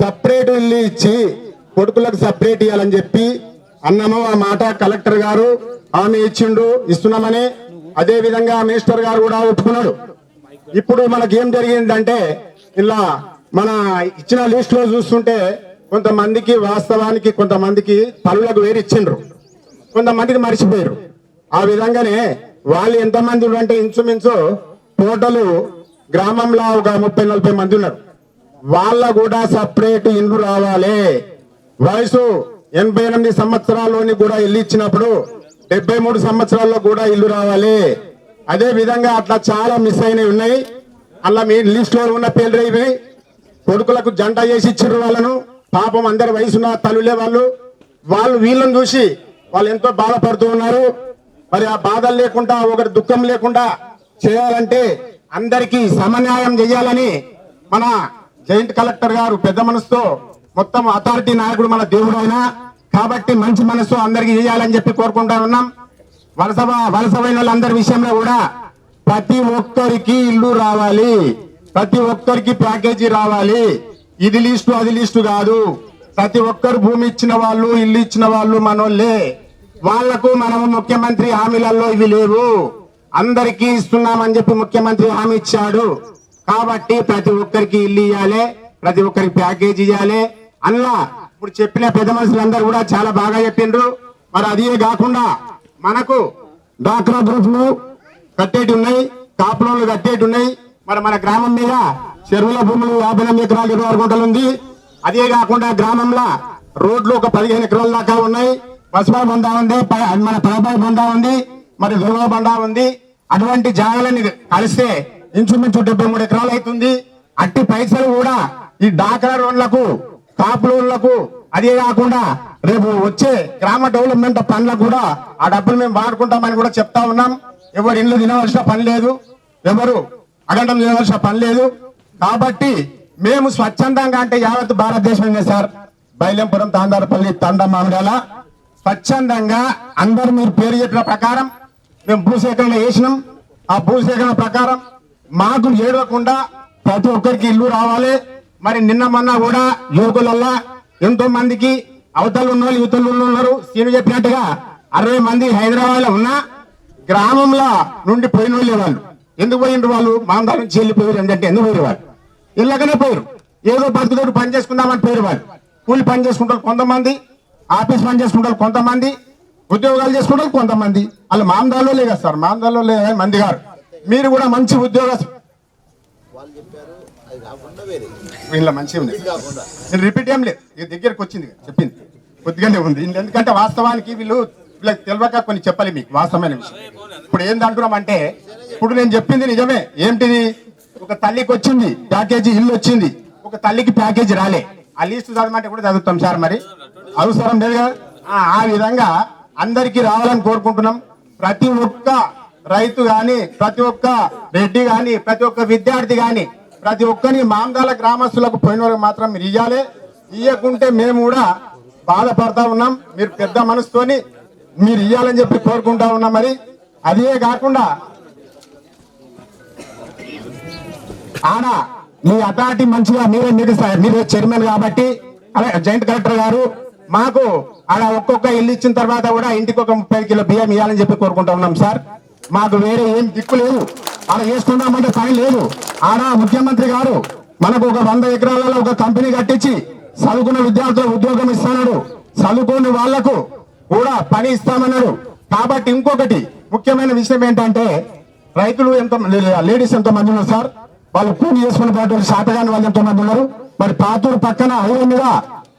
Separate ఇల్లు ఇచ్చి కొడుకులకు సపరేట్ ఇవ్వాలని చెప్పి అన్నము ఆ మాట కలెక్టర్ గారు ఆమె ఇచ్చిండు ఇస్తున్నామని. అదే విధంగా మినిస్టర్ గారు కూడా ఒప్పుకున్నాడు. ఇప్పుడు మనకి ఏం జరిగిందంటే ఇలా మన ఇచ్చిన లిస్ట్లో చూస్తుంటే కొంతమందికి వాస్తవానికి కొంతమందికి పనులకు వేరు ఇచ్చిండ్రు. కొంతమందికి మర్చిపోయారు ఆ విధంగానే వాళ్ళు ఎంతమంది అంటే ఇంచుమించు టోటల్ గ్రామంలో ఒక ముప్పై నలభై మంది ఉన్నారు. వాళ్ళ కూడా సపరేట్ ఇల్లు రావాలి. వయసు ఎనభై ఎనిమిది సంవత్సరాల్లోని కూడా ఇల్లు ఇచ్చినప్పుడు డెబ్బై మూడు సంవత్సరాల్లో కూడా ఇల్లు రావాలి. అదే విధంగా అట్లా చాలా మిస్ అయినవి ఉన్నాయి. అలా మీ లిస్ట్లో ఉన్న పేర్లు ఇవి. కొడుకులకు జంట చేసి ఇచ్చారు వాళ్ళను. పాపం అందరి వయసున్న తల్లులే వాళ్ళు. వాళ్ళు వీళ్ళని చూసి వాళ్ళు ఎంతో బాధపడుతూ ఉన్నారు. మరి ఆ బాధలు లేకుండా ఒకటి దుఃఖం లేకుండా చేయాలంటే అందరికీ సమన్యాయం చేయాలని మన జాయింట్ కలెక్టర్ గారు పెద్ద మనసుతో మొత్తం అథారిటీ నాయకుడు మన దేవుడు కాబట్టి మంచి మనసు అందరికి చేయాలని చెప్పి కోరుకుంటా ఉన్నాం. వలస వలసమైన వాళ్ళందరి విషయంలో కూడా ప్రతి ఒక్కరికి ఇల్లు రావాలి. ప్రతి ఒక్కరికి ప్యాకేజీ రావాలి. ఇది లిస్టు అది లిస్టు కాదు. ప్రతి ఒక్కరు భూమి ఇచ్చిన వాళ్ళు ఇల్లు ఇచ్చిన వాళ్ళు మనోళ్ళే. వాళ్ళకు మనము ముఖ్యమంత్రి హామీలలో ఇవి లేవు. అందరికీ ఇస్తున్నామని చెప్పి ముఖ్యమంత్రి హామీ ఇచ్చాడు. కాబట్టి ప్రతి ఒక్కరికి ఇల్లు ఇవ్వాలి ప్రతి ఒక్కరికి ప్యాకేజీ ఇవ్వాలి అలా ఇప్పుడు చెప్పిన పెద్ద మనుషులందరూ కూడా చాలా బాగా చెప్పిండ్రు. మరి అదే కాకుండా మనకు డాక్రా గ్రూపులు కట్టేటి ఉన్నాయి కాపులోళ్ళు కట్టేటి ఉన్నాయి. మరి మన గ్రామం మీద చెరువుల భూములు యాభై ఎనిమిది ఎకరాలు ఇరవై ఆరు గుంటలు ఉంది. అదే కాకుండా గ్రామంలో రోడ్లు ఒక పదిహేను ఎకరాల దాకా ఉన్నాయి. పసుపా బండా ఉంది మన పదబాయి బండా ఉంది మరి దుర్గా బండా ఉంది. అటువంటి జాగాలని కలిస్తే ఇంచుమించు డెబ్బై మూడు ఎకరాలు అవుతుంది. అట్టి పైసలు కూడా ఈ డాక్రా రోడ్లకు కాపులోళ్ళకు అదే కాకుండా రేపు వచ్చే గ్రామ డెవలప్మెంట్ పనులకు కూడా ఆ డబ్బులు మేము వాడుకుంటామని కూడా చెప్తా ఉన్నాం. ఎవరు ఇండ్లు తినవలసిన పని లేదు. ఎవరు అగండం తినవలసిన పని లేదు. కాబట్టి మేము స్వచ్ఛందంగా అంటే యావత్ భారతదేశమే సార్. బైలంపురం తాందారపల్లి తండ మామిడాల. స్వచ్ఛందంగా అందరు మీరు పేరు చెప్పిన ప్రకారం మేము భూసేకరణ చేసినాం. ఆ భూసేకరణ ప్రకారం మాకు ఏడవకుండా ప్రతి ఒక్కరికి ఇల్లు రావాలి. మరి నిన్న మొన్న కూడా యువకులల్లా ఎంతో మందికి అవతలు ఉన్న వాళ్ళు యువతలు ఉన్నారు. సీను చెప్పినట్టుగా అరవై మంది హైదరాబాద్లో ఉన్నా గ్రామంలో నుండి పోయిన వాళ్ళే వాళ్ళు. ఎందుకు పోయిండ్రు వాళ్ళు? మాందాల నుంచి వెళ్ళిపోయారు ఏంటంటే ఎందుకు పోయారు వాళ్ళు? ఇళ్ళకనే పోయారు. ఏదో బతుకుతోటి పని చేసుకుందామని పోయారు వాళ్ళు. కూలి పని చేసుకుంటారు కొంతమంది ఆఫీస్ పని చేసుకుంటారు కొంతమంది ఉద్యోగాలు చేసుకుంటారు కొంతమంది. వాళ్ళు మాందాల్లో లేదు సార్ మాందాల్లో లేదు మంది గారు. మీరు కూడా మంచి ఉద్యోగ వాళ్ళు మంచిగా ఉంది. నేను రిపీట్ ఏం లేదు. దగ్గరకు వచ్చింది చెప్పింది. కొద్దిగానే ఉంది. ఎందుకంటే వాస్తవానికి వీళ్ళు వీళ్ళకి తెలియక కొన్ని చెప్పాలి మీకు వాస్తవమైన విషయం. ఇప్పుడు ఏంది అంటున్నాం అంటే ఇప్పుడు నేను చెప్పింది నిజమే. ఏంటిది? ఒక తల్లికి వచ్చింది ప్యాకేజీ ఇల్లు వచ్చింది. ఒక తల్లికి ప్యాకేజీ రాలే. ఆ లిస్ట్ చదవమంటే కూడా చదువుతాం సార్ మరి. అవసరం లేదు కదా? ఆ విధంగా అందరికీ రావాలని కోరుకుంటున్నాం. ప్రతి ఒక్క రైతు గాని ప్రతి ఒక్క రెడ్డి గాని ప్రతి ఒక్క విద్యార్థి గాని ప్రతి ఒక్కని మాందాల గ్రామస్తులకు పోయిన వాళ్ళకి మాత్రం మీరు ఇయ్యాలి. ఇయ్యకుంటే మేము కూడా బాధపడతా ఉన్నాం. మీరు పెద్ద మనసుతోని మీరు ఇయ్యాలని చెప్పి కోరుకుంటా ఉన్నాం మరి. అదే కాకుండా ఆడ మీ అథారిటీ మంచిగా మీరే మీరు మీరే చైర్మన్ కాబట్టి అలా జాయింట్ కలెక్టర్ గారు మాకు ఆడ ఒక్కొక్క ఇల్లు ఇచ్చిన తర్వాత కూడా ఇంటికి ఒక ముప్పై కిలో బియ్యం ఇవ్వాలని చెప్పి కోరుకుంటా ఉన్నాం సార్. మాకు వేరే ఏం దిక్కు లేదు. ఆడ చేసుకుందామంటే పని లేదు. ఆడ ముఖ్యమంత్రి గారు మనకు ఒక వంద ఎకరాలలో ఒక కంపెనీ కట్టించి చదువుకున్న విద్యార్థులకు ఉద్యోగం ఇస్తున్నాడు చదువుకుని వాళ్ళకు కూడా పని ఇస్తామన్నాడు. కాబట్టి ఇంకొకటి ముఖ్యమైన విషయం ఏంటంటే రైతులు ఎంత లేడీస్ ఎంత మంది ఉన్నారు సార్? వాళ్ళు కూలి చేసుకుని పాటు శాతగాని వాళ్ళు ఎంతో మంది ఉన్నారు. మరి పాతూరు పక్కన హైవే మీద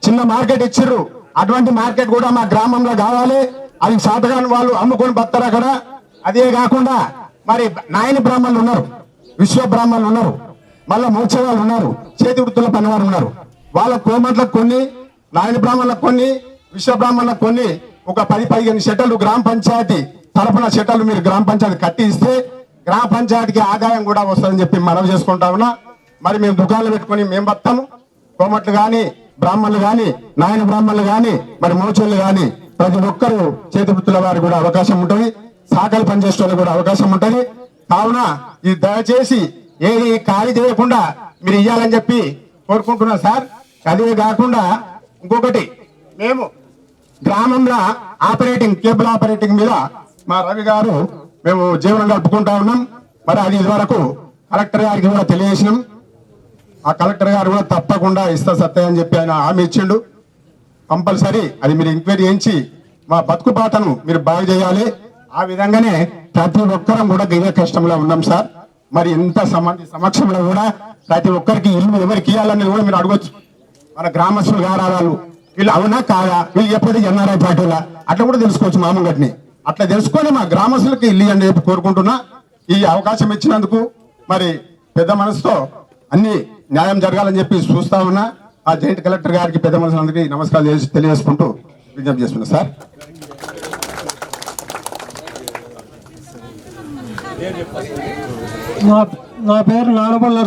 చిన్న మార్కెట్ ఇచ్చిర్రు. అటువంటి మార్కెట్ కూడా మా గ్రామంలో కావాలి. అది శాతగాని వాళ్ళు అమ్ముకొని బతారు అక్కడ. అదే కాకుండా మరి నాయన బ్రాహ్మణులు ఉన్నారు విశ్వ బ్రాహ్మణులు ఉన్నారు మళ్ళీ మోక్ష వాళ్ళు ఉన్నారు చేతి వృత్తుల పనివారు ఉన్నారు. వాళ్ళ కోమట్లకు కొన్ని నాయన బ్రాహ్మణులకు కొన్ని విశ్వ బ్రాహ్మణులకు కొన్ని ఒక పది పదిహేను షెటర్లు గ్రామ పంచాయతీ తరఫున షెటర్లు మీరు గ్రామ పంచాయతీ కట్టి ఇస్తే గ్రామ పంచాయతీకి ఆదాయం కూడా వస్తుందని చెప్పి మనవి చేసుకుంటా ఉన్నా. మరి మేము దుకాణాలు పెట్టుకొని మేము బతాము కోమట్లు కానీ బ్రాహ్మణులు కానీ నాయన బ్రాహ్మణులు కానీ మరి మోచోళ్ళు కానీ ప్రతి ఒక్కరూ చేతి వృత్తుల వారికి కూడా అవకాశం ఉంటుంది. సాకలు పనిచేసే కూడా అవకాశం ఉంటుంది. కావున ఇది దయచేసి ఏది ఖాళీ చేయకుండా మీరు ఇవ్వాలని చెప్పి కోరుకుంటున్నా సార్. అదే కాకుండా ఇంకొకటి మేము గ్రామంలో ఆపరేటింగ్ కేబుల్ ఆపరేటింగ్ మీద మా రవి గారు మేము జీవనం గడుపుకుంటా ఉన్నాం. మరి అది ఇదివరకు కలెక్టర్ గారికి కూడా తెలియజేసినాం. ఆ కలెక్టర్ గారు కూడా తప్పకుండా ఇస్తా సత్తా అని చెప్పి ఆయన హామీ ఇచ్చిండు. కంపల్సరీ అది మీరు ఎంక్వైరీ చేయించి మా బతుకు బాటను మీరు బాగు చేయాలి. ఆ విధంగానే ప్రతి ఒక్కరం కూడా దివ్య కష్టంలో ఉన్నాం సార్. మరి ఇంత సమ- సమక్షంలో కూడా ప్రతి ఒక్కరికి ఇల్లు ఎవరికి ఇవ్వాలని కూడా మీరు అడగొచ్చు. మన గ్రామస్తులు కారా వాళ్ళు? వీళ్ళు అవునా కాదా? వీళ్ళు ఎప్పుడు ఎన్ఆర్ఐ పార్టీలా అట్లా కూడా తెలుసుకోవచ్చు మామూలుగట్ని అట్లా తెలుసుకొని మా గ్రామస్తులకి ఇల్లు అని చెప్పి కోరుకుంటున్నా. ఈ అవకాశం ఇచ్చినందుకు మరి పెద్ద మనసుతో అన్ని న్యాయం జరగాలని చెప్పి చూస్తా ఉన్నా. ఆ జాయింట్ కలెక్టర్ గారికి పెద్ద మనసులందరికీ నమస్కారాలు చేసి తెలియజేసుకుంటూ విజ్ఞప్తి చేస్తున్నా సార్. నా పేరు నానబల్ల